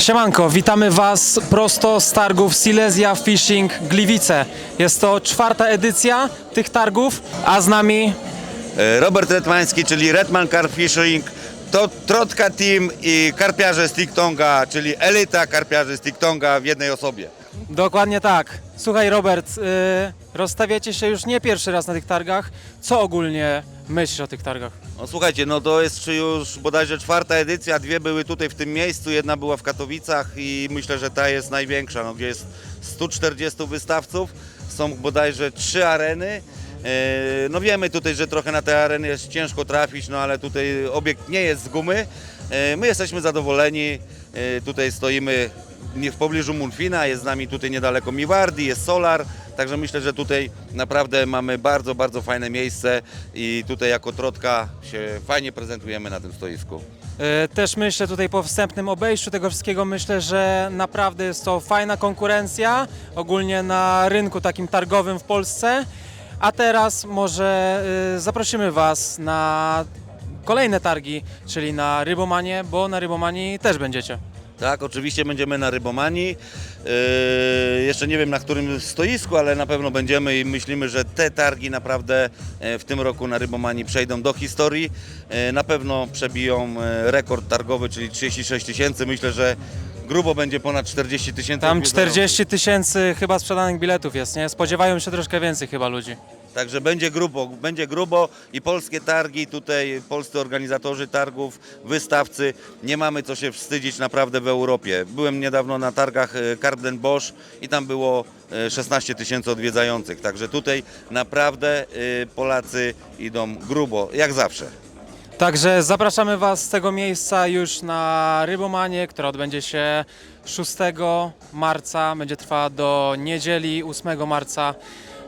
Siemanko, witamy Was prosto z targów Silesia Fishing Gliwice. Jest to czwarta edycja tych targów, a z nami E, Robert Redmański, czyli Redman Carp Fishing, to Trotka Team i karpiarze z Tiktonga, czyli elita karpiarzy z Tiktonga w jednej osobie. dokładnie tak. Słuchaj Robert, yy, rozstawiacie się już nie pierwszy raz na tych targach. Co ogólnie myślisz o tych targach? No słuchajcie, no to jest już bodajże czwarta edycja, dwie były tutaj w tym miejscu, jedna była w Katowicach i myślę, że ta jest największa, no, gdzie jest 140 wystawców, są bodajże trzy areny. E, No wiemy tutaj, że trochę na te areny jest ciężko trafić, no ale tutaj obiekt nie jest z gumy. E, My jesteśmy zadowoleni, E, tutaj stoimy nie w pobliżu Mulfina, jest z nami tutaj niedaleko Miwardi, jest Solar, także myślę, że tutaj naprawdę mamy bardzo, bardzo fajne miejsce i tutaj jako Trotka się fajnie prezentujemy na tym stoisku. Yy, Też myślę tutaj po wstępnym obejściu tego wszystkiego, myślę, że naprawdę jest to fajna konkurencja ogólnie na rynku takim targowym w Polsce. A teraz może yy, zaprosimy Was na kolejne targi, czyli na Rybomanie, bo na Rybomanii też będziecie. Tak, oczywiście będziemy na Rybomanii. Yy, jeszcze nie wiem na którym stoisku, ale na pewno będziemy i myślimy, że te targi naprawdę e, w tym roku na Rybomanii przejdą do historii. E, Na pewno przebiją e, rekord targowy, czyli 36 tysięcy. Myślę, że grubo będzie ponad 40 tysięcy. Tam odwiedzających. 40 tysięcy chyba sprzedanych biletów jest, nie? Spodziewają się troszkę więcej chyba ludzi. Także będzie grubo, będzie grubo i polskie targi, tutaj polscy organizatorzy targów, wystawcy, nie mamy co się wstydzić naprawdę w Europie. Byłem niedawno na targach e, Carden Bosch i tam było e, 16 tysięcy odwiedzających, także tutaj naprawdę e, Polacy idą grubo, jak zawsze. Także zapraszamy Was z tego miejsca już na Rybomanie, która odbędzie się 6 marca, będzie trwała do niedzieli 8 marca.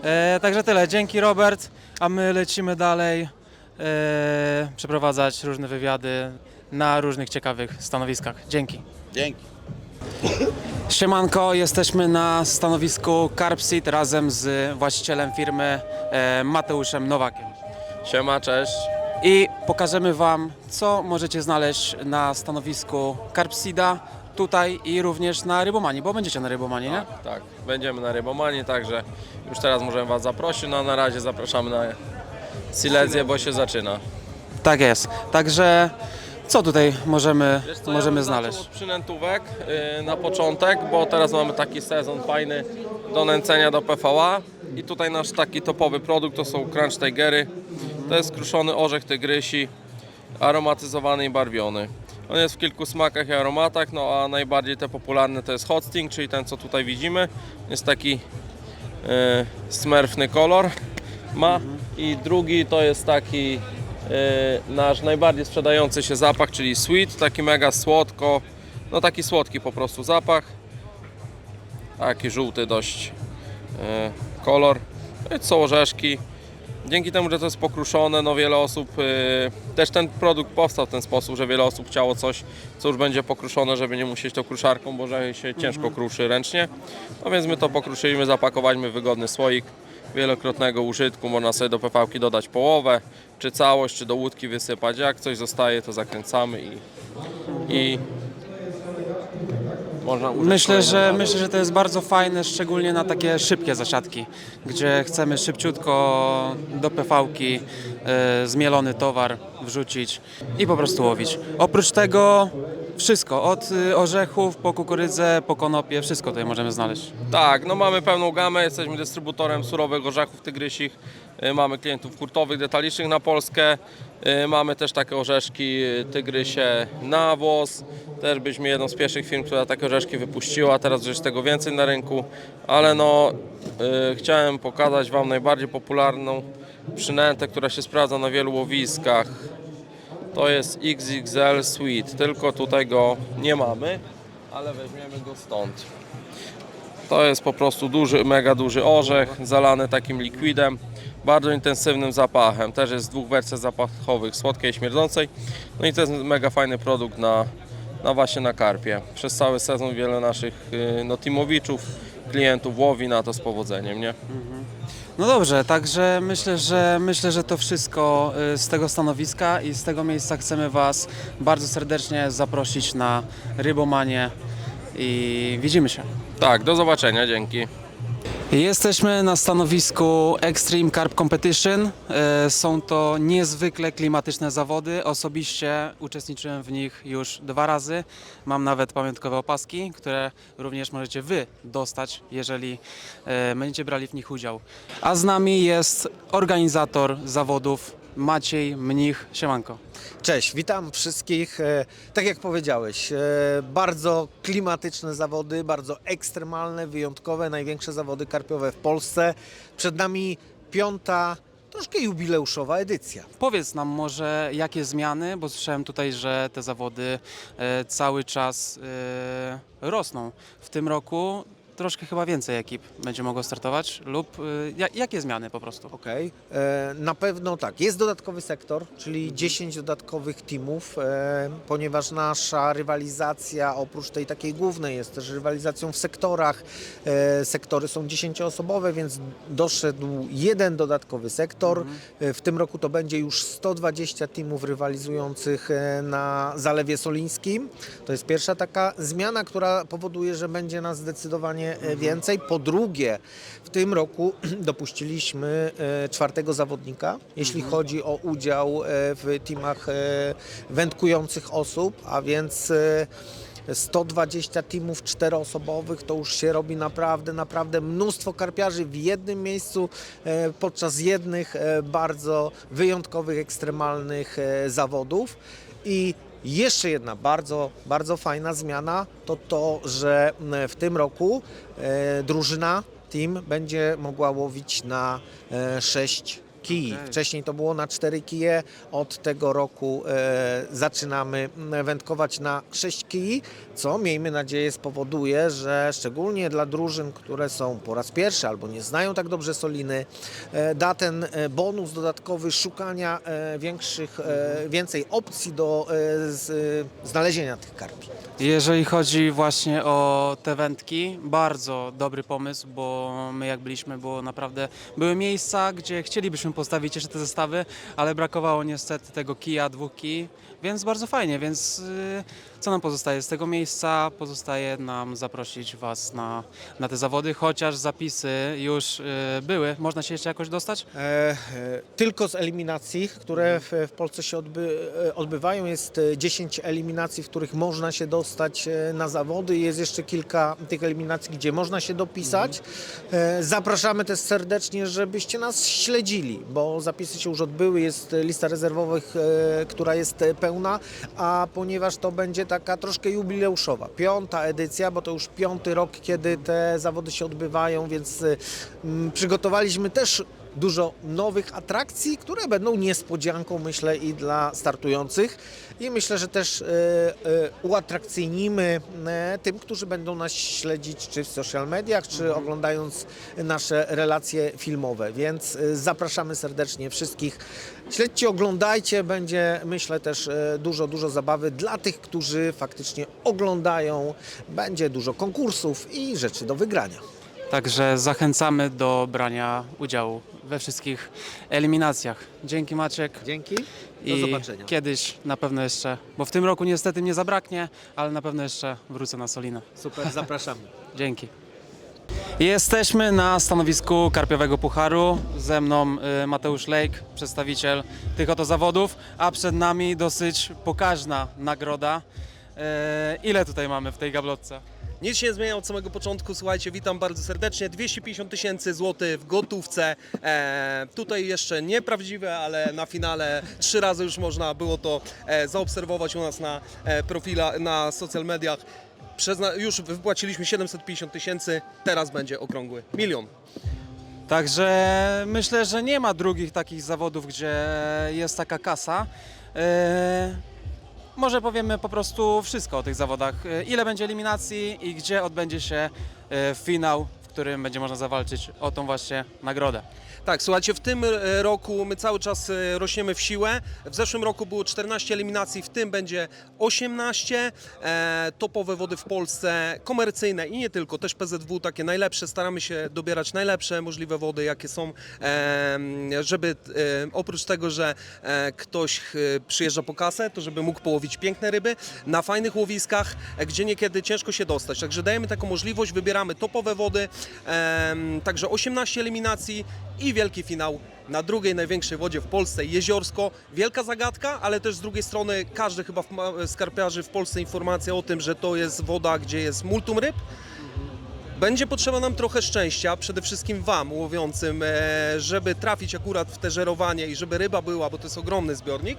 E, także tyle, dzięki Robert, a my lecimy dalej e, przeprowadzać różne wywiady na różnych ciekawych stanowiskach. Dzięki. Dzięki. Siemanko, jesteśmy na stanowisku Carpseed razem z właścicielem firmy e, Mateuszem Nowakiem. Siema, cześć. I pokażemy Wam, co możecie znaleźć na stanowisku Carpsida tutaj i również na Rybomanii, bo będziecie na Rybomanii, nie? Tak, będziemy na Rybomanii, także już teraz możemy Was zaprosić, no a na razie zapraszamy na Silezję, bo się zaczyna. Tak jest. Także co tutaj możemy, Wiesz co, ja możemy bym znaleźć? od przynętówek yy, na początek, bo teraz mamy taki sezon fajny do nęcenia do PVA i tutaj nasz taki topowy produkt to są Crunch Tigery. To jest kruszony orzech tygrysi, aromatyzowany i barwiony. On jest w kilku smakach i aromatach, no a najbardziej te popularne to jest Hot Sting, czyli ten co tutaj widzimy. Jest taki yy, smerfny kolor ma i drugi to jest taki yy, nasz najbardziej sprzedający się zapach, czyli sweet, taki mega słodko, no taki słodki po prostu zapach. Taki żółty dość yy, kolor. No i są orzeszki. Dzięki temu, że to jest pokruszone, no wiele osób, yy, też ten produkt powstał w ten sposób, że wiele osób chciało coś, co już będzie pokruszone, żeby nie musieć to kruszarką, bo że się ciężko kruszy ręcznie. No więc my to pokruszyliśmy, zapakowaliśmy w wygodny słoik wielokrotnego użytku. Można sobie do PV dodać połowę, czy całość, czy do łódki wysypać. Jak coś zostaje, to zakręcamy i, i można użyć Myślę, że myślę, że to jest bardzo fajne, szczególnie na takie szybkie zasiadki, gdzie chcemy szybciutko do PV-ki e, zmielony towar wrzucić i po prostu łowić. Oprócz tego wszystko, od y, orzechów po kukurydzę, po konopie, wszystko tutaj możemy znaleźć. Tak, no mamy pełną gamę, jesteśmy dystrybutorem surowych orzechów tygrysich, y, mamy klientów hurtowych, detalicznych na Polskę, y, mamy też takie orzeszki tygrysie na włos, też byliśmy jedną z pierwszych firm, która takie orzeszki wypuściła, teraz już tego więcej na rynku, ale no chciałem pokazać Wam najbardziej popularną przynętę, która się sprawdza na wielu łowiskach. To jest XXL Sweet, tylko tutaj go nie mamy, ale weźmiemy go stąd. To jest po prostu duży, mega duży orzech, zalany takim likwidem, bardzo intensywnym zapachem. Też jest w dwóch wersjach zapachowych, słodkiej i śmierdzącej. No i to jest mega fajny produkt na, na właśnie na karpie. Przez cały sezon wiele naszych y, no, teamowiczów, klientów łowi na to z powodzeniem, nie? No dobrze, także myślę, że myślę, że to wszystko y, z tego stanowiska i z tego miejsca chcemy Was bardzo serdecznie zaprosić na Rybomanie i widzimy się. Tak, do zobaczenia, dzięki. Jesteśmy na stanowisku Extreme Carp Competition. E, Są to niezwykle klimatyczne zawody. Osobiście uczestniczyłem w nich już dwa razy. Mam nawet pamiątkowe opaski, które również możecie Wy dostać, jeżeli e, będziecie brali w nich udział. A z nami jest organizator zawodów Maciej Mnich. Siemanko. Cześć, witam wszystkich. E, Tak jak powiedziałeś, e, bardzo klimatyczne zawody, bardzo ekstremalne, wyjątkowe, największe zawody karpiowe w Polsce. Przed nami piąta, troszkę jubileuszowa edycja. Powiedz nam może, jakie zmiany, bo słyszałem tutaj, że te zawody e, cały czas e, rosną. W tym roku troszkę chyba więcej ekip będzie mogło startować lub ja- jakie zmiany po prostu? Okej, e, na pewno tak. Jest dodatkowy sektor, czyli 10 dodatkowych teamów, e, ponieważ nasza rywalizacja oprócz tej takiej głównej jest też rywalizacją w sektorach. E, sektory są 10-osobowe, więc doszedł jeden dodatkowy sektor. E, w tym roku to będzie już 120 teamów rywalizujących e, na Zalewie Solińskim. To jest pierwsza taka zmiana, która powoduje, że będzie nas zdecydowanie e, więcej. Po drugie, w tym roku dopuściliśmy e, czwartego zawodnika, jeśli chodzi o udział e, w teamach wędkujących osób, a więc e, 120 teamów czteroosobowych, to już się robi naprawdę, naprawdę mnóstwo karpiarzy w jednym miejscu podczas jednych bardzo wyjątkowych, ekstremalnych zawodów. I jeszcze jedna bardzo, bardzo fajna zmiana to to, że m, w tym roku e, drużyna, team będzie mogła łowić na e, 6 kij. Okej. Wcześniej to było na 4 kije, od tego roku e, zaczynamy m, wędkować na 6 kij, co miejmy nadzieję spowoduje, że szczególnie dla drużyn, które są po raz pierwszy albo nie znają tak dobrze soliny, e, da ten e, bonus dodatkowy szukania e, większych, e, więcej opcji do e, z, e, znalezienia tych karpi. Jeżeli chodzi właśnie o te wędki, bardzo dobry pomysł, bo my jak byliśmy, było naprawdę, były miejsca, gdzie chcielibyśmy postawić jeszcze te zestawy, ale brakowało niestety tego kija, dwóch kij, więc bardzo fajnie, więc y, co nam pozostaje z tego miejsca? Pozostaje nam zaprosić Was na, na te zawody, chociaż zapisy już y, były. Można się jeszcze jakoś dostać? E, e, tylko z eliminacji, które w, w Polsce się odby, e, odbywają. Jest e, 10 eliminacji, w których można się dostać e, na zawody. Jest jeszcze kilka tych eliminacji, gdzie można się dopisać. E, Zapraszamy też serdecznie, żebyście nas śledzili, bo zapisy się już odbyły. Jest e, lista rezerwowych, e, która jest e, pełna, a ponieważ to będzie taka troszkę jubileuszowa, piąta edycja, bo to już piąty rok, kiedy te zawody się odbywają, więc e, m, przygotowaliśmy też dużo nowych atrakcji, które będą niespodzianką, myślę, i dla startujących. I myślę, że też e, e, uatrakcyjnimy e, tym, którzy będą nas śledzić czy w social mediach, czy oglądając nasze relacje filmowe. Więc zapraszamy serdecznie wszystkich. Śledźcie, oglądajcie, będzie myślę też dużo, dużo zabawy dla tych, którzy faktycznie oglądają. Będzie dużo konkursów i rzeczy do wygrania. Także zachęcamy do brania udziału we wszystkich eliminacjach. Dzięki Maciek. Dzięki. Do I zobaczenia. kiedyś na pewno jeszcze, bo w tym roku niestety nie zabraknie, ale na pewno jeszcze wrócę na Solinę. Super, zapraszamy. Dzięki. Jesteśmy na stanowisku Karpiowego Pucharu. Ze mną y, Mateusz Lejk, przedstawiciel tych oto zawodów, a przed nami dosyć pokaźna nagroda. E, ile tutaj mamy w tej gablotce? Nic się nie zmienia od samego początku. Słuchajcie, witam bardzo serdecznie. 250 tysięcy złotych w gotówce. E, tutaj jeszcze nieprawdziwe, ale na finale trzy razy już można było to e, zaobserwować u nas na e, profila, na social mediach. Przezna- już wypłaciliśmy 750 tysięcy, teraz będzie okrągły milion. Także myślę, że nie ma drugich takich zawodów, gdzie jest taka kasa. E, może powiemy po prostu wszystko o tych zawodach. E, Ile będzie eliminacji i gdzie odbędzie się e, finał, którym będzie można zawalczyć o tą właśnie nagrodę. Tak, słuchajcie, w tym e, roku my cały czas e, rośniemy w siłę. W zeszłym roku było 14 eliminacji, w tym będzie 18. E, topowe wody w Polsce, komercyjne i nie tylko, też PZW takie najlepsze. Staramy się dobierać najlepsze możliwe wody, jakie są, e, żeby e, oprócz tego, że e, ktoś e, przyjeżdża po kasę, to żeby mógł połowić piękne ryby na fajnych łowiskach, gdzie niekiedy ciężko się dostać. Także dajemy taką możliwość, wybieramy topowe wody, także 18 eliminacji i wielki finał na drugiej największej wodzie w Polsce, Jeziorsko. Wielka zagadka, ale też z drugiej strony każdy chyba skarpiarzy w Polsce informacja o tym, że to jest woda, gdzie jest multum ryb. Będzie potrzeba nam trochę szczęścia, przede wszystkim Wam łowiącym, e, żeby trafić akurat w te żerowanie i żeby ryba była, bo to jest ogromny zbiornik.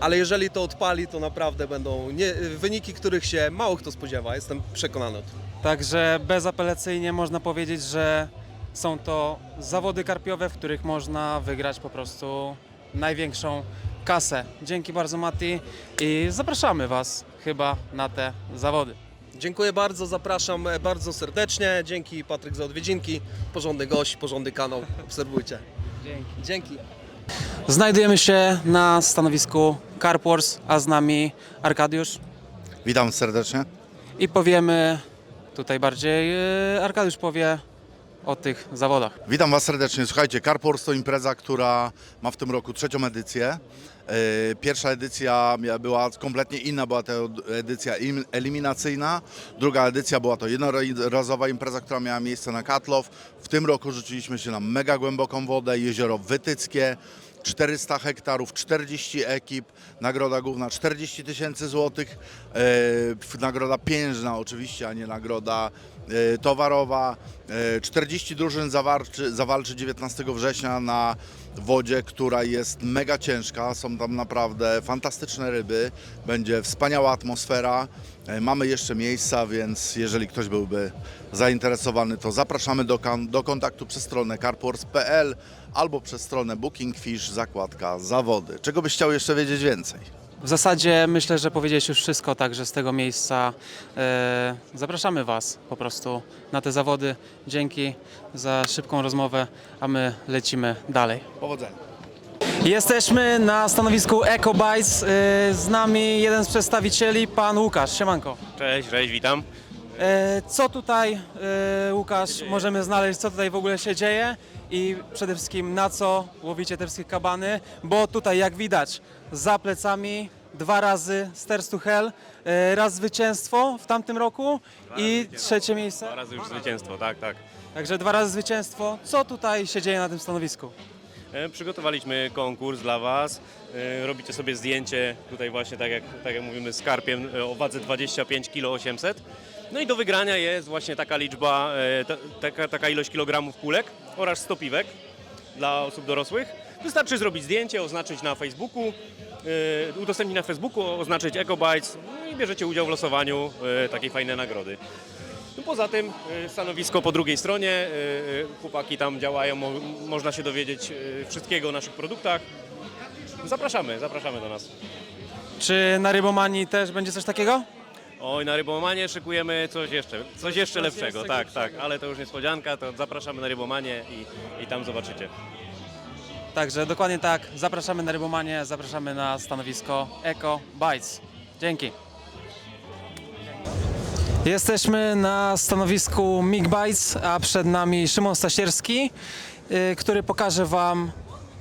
Ale jeżeli to odpali, to naprawdę będą nie, wyniki, których się mało kto spodziewa. Jestem przekonany o tym. Także bezapelacyjnie można powiedzieć, że są to zawody karpiowe, w których można wygrać po prostu największą kasę. Dzięki bardzo Mati i zapraszamy Was chyba na te zawody. Dziękuję bardzo, zapraszam bardzo serdecznie. Dzięki Patryk za odwiedzinki. Porządny gość, porządny kanał. Obserwujcie. Dzięki. Dzięki. Znajdujemy się na stanowisku Carp Wars, a z nami Arkadiusz Witam serdecznie. i powiemy tutaj bardziej, yy, Arkadiusz powie o tych zawodach. Witam Was serdecznie. Słuchajcie, Carpors to impreza, która ma w tym roku trzecią edycję. Yy, Pierwsza edycja była kompletnie inna, była to edycja im- eliminacyjna. Druga edycja była to jednorazowa impreza, która miała miejsce na Katlow. W tym roku rzuciliśmy się na mega głęboką wodę, jezioro Wytyckie. 400 hektarów, 40 ekip, nagroda główna 40 tysięcy złotych, e, nagroda pieniężna oczywiście, a nie nagroda towarowa. E, 40 drużyn zawalczy, zawalczy 19 września na wodzie, która jest mega ciężka. Są tam naprawdę fantastyczne ryby. Będzie wspaniała atmosfera. E, Mamy jeszcze miejsca, więc jeżeli ktoś byłby zainteresowany, to zapraszamy do, do kontaktu przez stronę carpors.pl albo przez stronę Bookingfish, zakładka zawody. Czego byś chciał jeszcze wiedzieć więcej? W zasadzie myślę, że powiedziałeś już wszystko, także z tego miejsca e, zapraszamy Was po prostu na te zawody. Dzięki za szybką rozmowę, a my lecimy dalej. Powodzenia. Jesteśmy na stanowisku EcoBites. E, z nami jeden z przedstawicieli, pan Łukasz. Siemanko. Cześć, cześć, witam. E, co tutaj, e, Łukasz, możemy znaleźć, co tutaj w ogóle się dzieje i przede wszystkim na co łowicie te wszystkie kabany, bo tutaj jak widać za plecami dwa razy Stairs to Hell, e, raz zwycięstwo w tamtym roku i trzecie miejsce. Dwa razy już zwycięstwo, tak, tak. Także dwa razy zwycięstwo. Co tutaj się dzieje na tym stanowisku? E, Przygotowaliśmy konkurs dla Was. E, Robicie sobie zdjęcie tutaj właśnie, tak jak, tak jak mówimy, z karpiem e, o wadze 25 kg 800. No i do wygrania jest właśnie taka liczba, e, ta, taka, taka ilość kilogramów kulek oraz stopiwek dla osób dorosłych. Wystarczy zrobić zdjęcie, oznaczyć na Facebooku, udostępnić na Facebooku, oznaczyć EcoBytes no i bierzecie udział w losowaniu e, takiej fajnej nagrody. No poza tym y, stanowisko po drugiej stronie, y, y, chłopaki tam działają, mo, można się dowiedzieć y, wszystkiego o naszych produktach. Zapraszamy, zapraszamy do nas. Czy na Rybomanii też będzie coś takiego? Oj, na Rybomanie szykujemy coś jeszcze, coś jeszcze lepszego, tak, tak, ale to już niespodzianka, to zapraszamy na Rybomanie i, i tam zobaczycie. Także dokładnie tak. Zapraszamy na Rybomanię, zapraszamy na stanowisko Eco Bites. Dzięki. Jesteśmy na stanowisku Mig Bites, a przed nami Szymon Stasierski, y, który pokaże Wam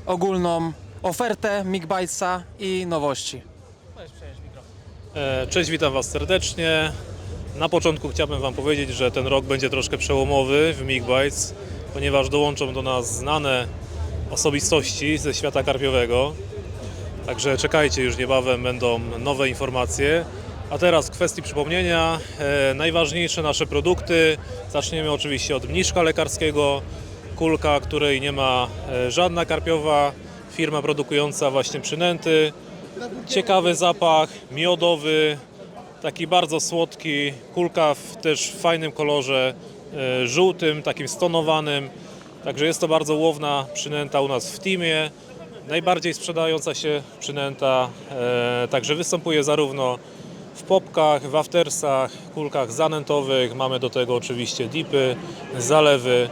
ogólną ofertę Mig Bitesa i nowości. E, Cześć, witam Was serdecznie. Na początku chciałbym Wam powiedzieć, że ten rok będzie troszkę przełomowy w Migbites, ponieważ dołączą do nas znane osobistości ze świata karpiowego. Także czekajcie, już niebawem będą nowe informacje. A teraz w kwestii przypomnienia, e, najważniejsze nasze produkty. Zaczniemy oczywiście od mniszka lekarskiego, kulka, której nie ma e, żadna karpiowa firma produkująca właśnie przynęty. Ciekawy zapach, miodowy, taki bardzo słodki, kulka w też fajnym kolorze e, żółtym, takim stonowanym. Także jest to bardzo łowna przynęta u nas w teamie. Najbardziej sprzedająca się przynęta, e, także występuje zarówno w popkach, w aftersach, kulkach zanętowych. Mamy do tego oczywiście dipy, zalewy.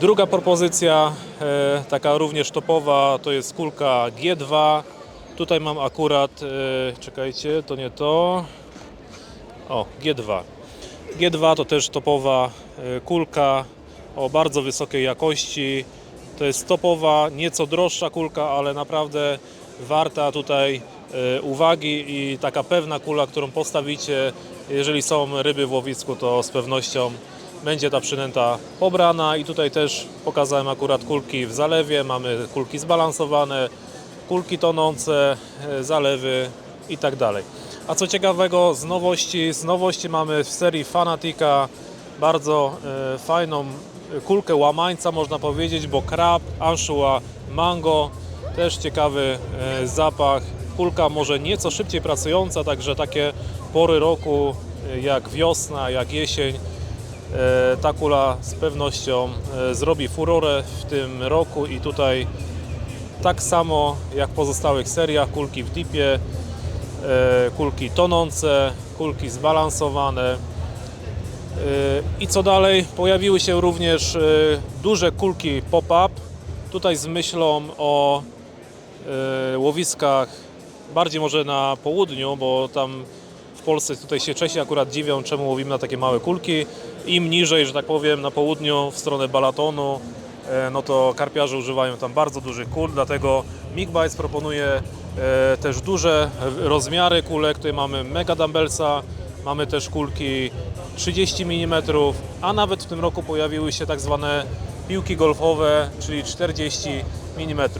Druga propozycja, e, taka również topowa, to jest kulka G2. Tutaj mam akurat, e, czekajcie, to nie to. O, G2. G2 to też topowa kulka o bardzo wysokiej jakości. To jest topowa, nieco droższa kulka, ale naprawdę warta tutaj e, uwagi i taka pewna kula, którą postawicie, jeżeli są ryby w łowisku, to z pewnością będzie ta przynęta pobrana i tutaj też pokazałem akurat kulki w zalewie, mamy kulki zbalansowane, kulki tonące, e, zalewy i tak dalej. A co ciekawego z nowości, z nowości mamy w serii Fanatica bardzo e, fajną kulkę łamańca można powiedzieć, bo krab, anchoa, mango, też ciekawy e, zapach. Kulka może nieco szybciej pracująca, także takie pory roku e, jak wiosna, jak jesień E, ta kula z pewnością zrobi furorę w tym roku i tutaj tak samo jak w pozostałych seriach, kulki w dipie, kulki tonące, kulki zbalansowane. E, I co dalej? Pojawiły się również e, duże kulki pop-up, tutaj z myślą o e, łowiskach bardziej może na południu, bo tam w Polsce tutaj się Czesi akurat dziwią, czemu łowimy na takie małe kulki. Im niżej, że tak powiem, na południu, w stronę Balatonu, no to karpiarze używają tam bardzo dużych kul, dlatego Big Bites proponuje też duże rozmiary kulek. Tutaj mamy Mega Dumbbellsa, mamy też kulki 30 mm, a nawet w tym roku pojawiły się tak zwane piłki golfowe, czyli 40 mm.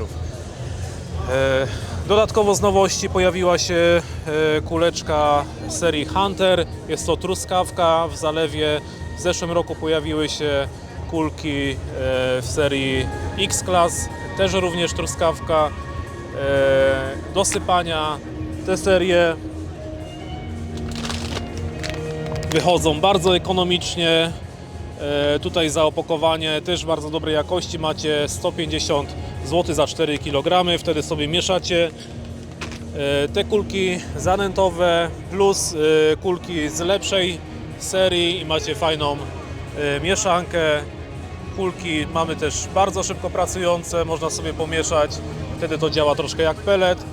E, Dodatkowo z nowości pojawiła się e, kuleczka serii Hunter. Jest to truskawka w zalewie. W zeszłym roku pojawiły się kulki e, w serii X-Class, też również truskawka e, do sypania. Te serie wychodzą bardzo ekonomicznie. E, Tutaj za opakowanie też bardzo dobrej jakości macie 150 zł za 4 kg. Wtedy sobie mieszacie e, te kulki zanętowe plus e, kulki z lepszej serii i macie fajną mieszankę. Kulki mamy też bardzo szybko pracujące, można sobie pomieszać. Wtedy to działa troszkę jak pelet.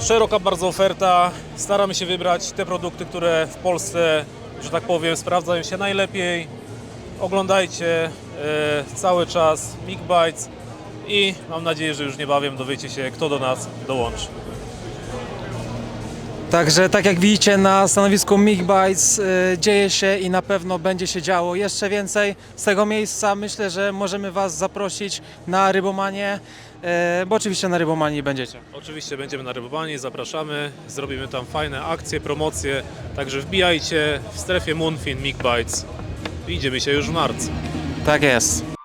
Szeroka bardzo oferta. Staramy się wybrać te produkty, które w Polsce, że tak powiem, sprawdzają się najlepiej. Oglądajcie e, cały czas Big Bites i mam nadzieję, że już niebawem dowiecie się, kto do nas dołączy. Także tak jak widzicie na stanowisku Mig Bites y, dzieje się i na pewno będzie się działo jeszcze więcej. Z tego miejsca myślę, że możemy Was zaprosić na Rybomanię, y, bo oczywiście na Rybomanii będziecie. Oczywiście będziemy na rybowani, zapraszamy, zrobimy tam fajne akcje, promocje, także wbijajcie w strefie Moonfin Big Bites. Idziemy się już w marcu. Tak jest.